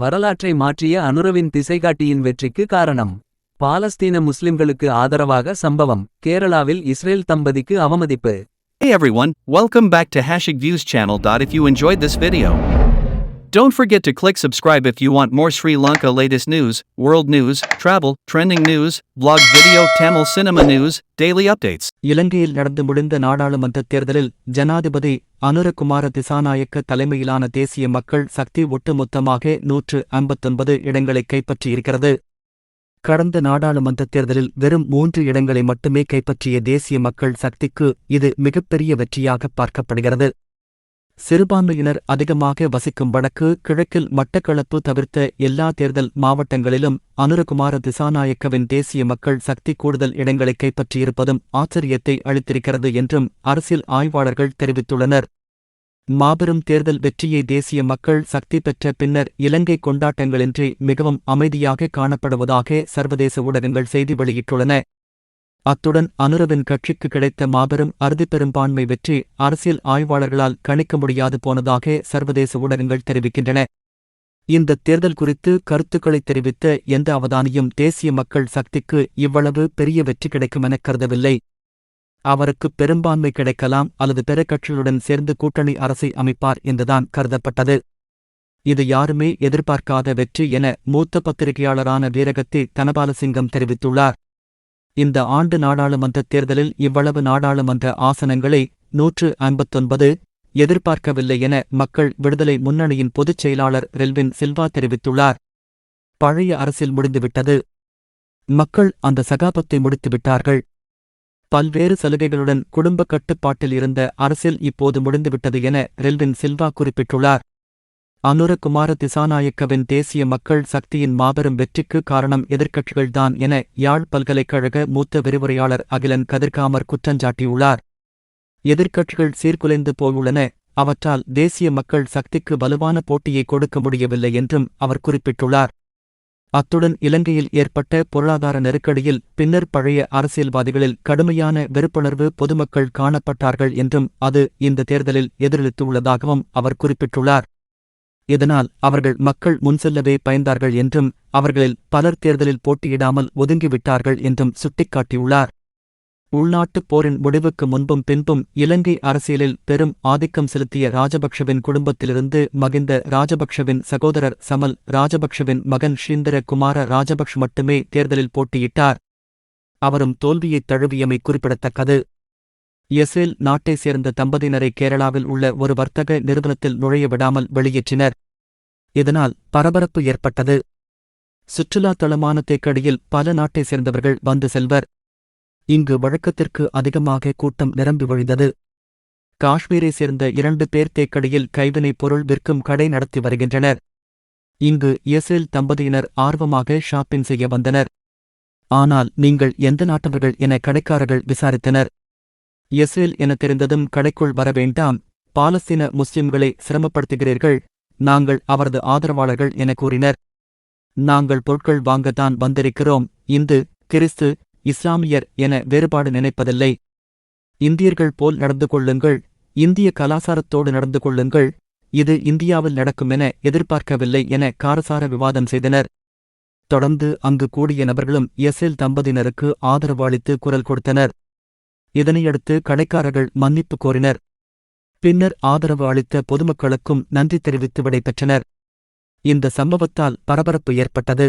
வரலாற்றை மாற்றிய அனுரவின் திசைகாட்டியின் வெற்றிக்கு காரணம். பாலஸ்தீன முஸ்லிம்களுக்கு ஆதரவாக சம்பவம். கேரளாவில் இஸ்ரேல் தம்பதிக்கு அவமதிப்பு. Hey everyone, welcome back to Hashig Views channel. If you enjoyed this video, don't forget to click subscribe if you want more Sri Lanka latest news, world news, travel, trending news, vlog video, Tamil cinema news, daily updates. இலங்கையில் நடந்து முடிந்த நாடாளுமன்ற தேர்தலில் ஜனாதிபதி அனுரகுமார திசாநாயக்க தலைமையிலான தேசிய மக்கள் சக்தி ஒட்டுமொத்தமாக நூற்று ஐம்பத்தொன்பது இடங்களை கைப்பற்றியிருக்கிறது கடந்த நாடாளுமன்ற தேர்தலில் வெறும் மூன்று இடங்களை மட்டுமே கைப்பற்றிய தேசிய மக்கள் சக்திக்கு இது மிகப்பெரிய வெற்றியாக பார்க்கப்படுகிறது சிறுபான்மையினர் அதிகமாக வசிக்கும் வடக்கு கிழக்கில் மட்டக்களப்பு தவிர்த்த எல்லா தேர்தல் மாவட்டங்களிலும் அனுரகுமார திசாநாயக்கவின் தேசிய மக்கள் சக்தி கூடுதல் இடங்களை கைப்பற்றியிருப்பதும் ஆச்சரியத்தை அளித்திருக்கிறது என்றும் அரசியல் ஆய்வாளர்கள் தெரிவித்துள்ளனர். மாபெரும் தேர்தல் வெற்றியை தேசிய மக்கள் சக்தி பெற்ற பின்னர் இலங்கை கொண்டாட்டங்களின்றி மிகவும் அமைதியாக காணப்படுவதாக சர்வதேச ஊடகங்கள் செய்தி வெளியிட்டுள்ளன. அத்துடன் அனுரவின் கட்சிக்கு கிடைத்த மாபெரும் அறுதிப்பெரும்பான்மை வெற்றி அரசியல் ஆய்வாளர்களால் கணிக்க முடியாது போனதாக சர்வதேச ஊடகங்கள் தெரிவிக்கின்றன. இந்த தேர்தல் குறித்து கருத்துக்களை தெரிவித்த எந்த அவதானியும் தேசிய மக்கள் சக்திக்கு இவ்வளவு பெரிய வெற்றி கிடைக்குமென கருதவில்லை. அவருக்கு பெரும்பான்மை கிடைக்கலாம் அல்லது பிற கட்சிகளுடன் சேர்ந்து கூட்டணி அரசை அமைப்பார் என்றுதான் கருதப்பட்டது. இது யாருமே எதிர்பார்க்காத வெற்றி என மூத்த பத்திரிகையாளரான வீரகத்தி தனபாலசிங்கம் தெரிவித்துள்ளார். இந்த ஆண்டு நாடாளுமன்ற தேர்தலில் இவ்வளவு நாடாளுமன்ற ஆசனங்களை நூற்று ஐம்பத்தொன்பது எதிர்பார்க்கவில்லை என மக்கள் விடுதலை முன்னணியின் பொதுச் செயலாளர் ரெல்வின் சில்வா தெரிவித்துள்ளார். பழைய அரசில் முடிந்துவிட்டது. மக்கள் அந்த சகாபத்தை முடித்துவிட்டார்கள். பல்வேறு சலுகைகளுடன் குடும்ப கட்டுப்பாட்டில் இருந்த அரசில் இப்போது முடிந்துவிட்டது என ரெல்வின் சில்வா குறிப்பிட்டுள்ளார். அனுரகுமார திசாநாயக்கவின் தேசிய மக்கள் சக்தியின் மாபெரும் வெற்றிக்கு காரணம் எதிர்க்கட்சிகள்தான் என யாழ் பல்கலைக்கழக மூத்த விரிவுரையாளர் அகிலன் கதிர்காமர் குற்றஞ்சாட்டியுள்ளார் எதிர்க்கட்சிகள் சீர்குலைந்து போயுள்ளன. அவற்றால் தேசிய மக்கள் சக்திக்கு வலுவான போட்டியை கொடுக்க முடியவில்லை என்றும் அவர் குறிப்பிட்டுள்ளார். அத்துடன் இலங்கையில் ஏற்பட்ட பொருளாதார நெருக்கடியில் பின்னர் பழைய அரசியல்வாதிகளில் கடுமையான வெறுப்புணர்வு பொதுமக்கள் காணப்பட்டார்கள் என்றும் அது இந்த தேர்தலில் எதிரொலித்துள்ளதாகவும் அவர் குறிப்பிட்டுள்ளார். இதனால் அவர்கள் மக்கள் முன் செல்லவே பயந்தார்கள் என்றும் அவர்களில் பலர் தேர்தலில் போட்டியிடாமல் ஒதுங்கிவிட்டார்கள் என்றும் சுட்டிக்காட்டியுள்ளார். உள்நாட்டுப் போரின் முடிவுக்கு முன்பும் பின்பும் இலங்கை அரசியலில் பெரும் ஆதிக்கம் செலுத்திய ராஜபக்ஷவின் குடும்பத்திலிருந்து மகிந்த ராஜபக்ஷவின் சகோதரர் சமல் ராஜபக்ஷவின் மகன் ஷீந்தர குமார ராஜபக்ஷ மட்டுமே தேர்தலில் போட்டியிட்டார். அவரும் தோல்வியைத் தழுவியமை குறிப்பிடத்தக்கது. எஸ்ரேல் நாட்டைச் சேர்ந்த தம்பதியினரை கேரளாவில் உள்ள ஒரு வர்த்தக நிறுவனத்தில் நுழைய விடாமல் வெளியேற்றினர். இதனால் பரபரப்பு ஏற்பட்டது. சுற்றுலாத் தளமான தேக்கடியில் பல நாட்டைச் சேர்ந்தவர்கள் வந்து செல்வர். இங்கு வழக்கத்திற்கு அதிகமாக கூட்டம் நிரம்பி வழிந்தது காஷ்மீரை சேர்ந்த இரண்டு பேர் தேக்கடியில் கைவினைப் பொருள் விற்கும் கடை நடத்தி வருகின்றனர். இங்கு எசேல் தம்பதியினர் ஆர்வமாக ஷாப்பிங் செய்ய வந்தனர். ஆனால் நீங்கள் எந்த நாட்டவர்கள் என கடைக்காரர்கள் விசாரித்தனர். இஸ்ரேல் என தெரிந்ததும் கடைக்குள் வர வேண்டாம். பாலஸ்தீன முஸ்லிம்களை சிரமப்படுத்துகிறீர்கள். நாங்கள் அவரது ஆதரவாளர்கள் என கூறினர். நாங்கள் பொருட்கள் வாங்கத்தான் வந்திருக்கிறோம். இந்து கிறிஸ்து இஸ்லாமியர் என வேறுபாடு நினைப்பதில்லை. இந்தியர்கள் போல் நடந்து கொள்ளுங்கள். இந்திய கலாசாரத்தோடு நடந்து கொள்ளுங்கள். இது இந்தியாவில் நடக்குமென எதிர்பார்க்கவில்லை என காரசார விவாதம் செய்தனர். தொடர்ந்து அங்கு கூடிய நபர்களும் எஸ்எல் தம்பதியினருக்கு ஆதரவு அளித்து குரல் கொடுத்தனர். இதனையடுத்து கடைக்காரர்கள் மன்னிப்பு கோரினர். பின்னர் ஆதரவு அளித்த பொதுமக்களுக்கும் நன்றி தெரிவித்து விடைபெற்றனர். இந்த சம்பவத்தால் பரபரப்பு ஏற்பட்டது.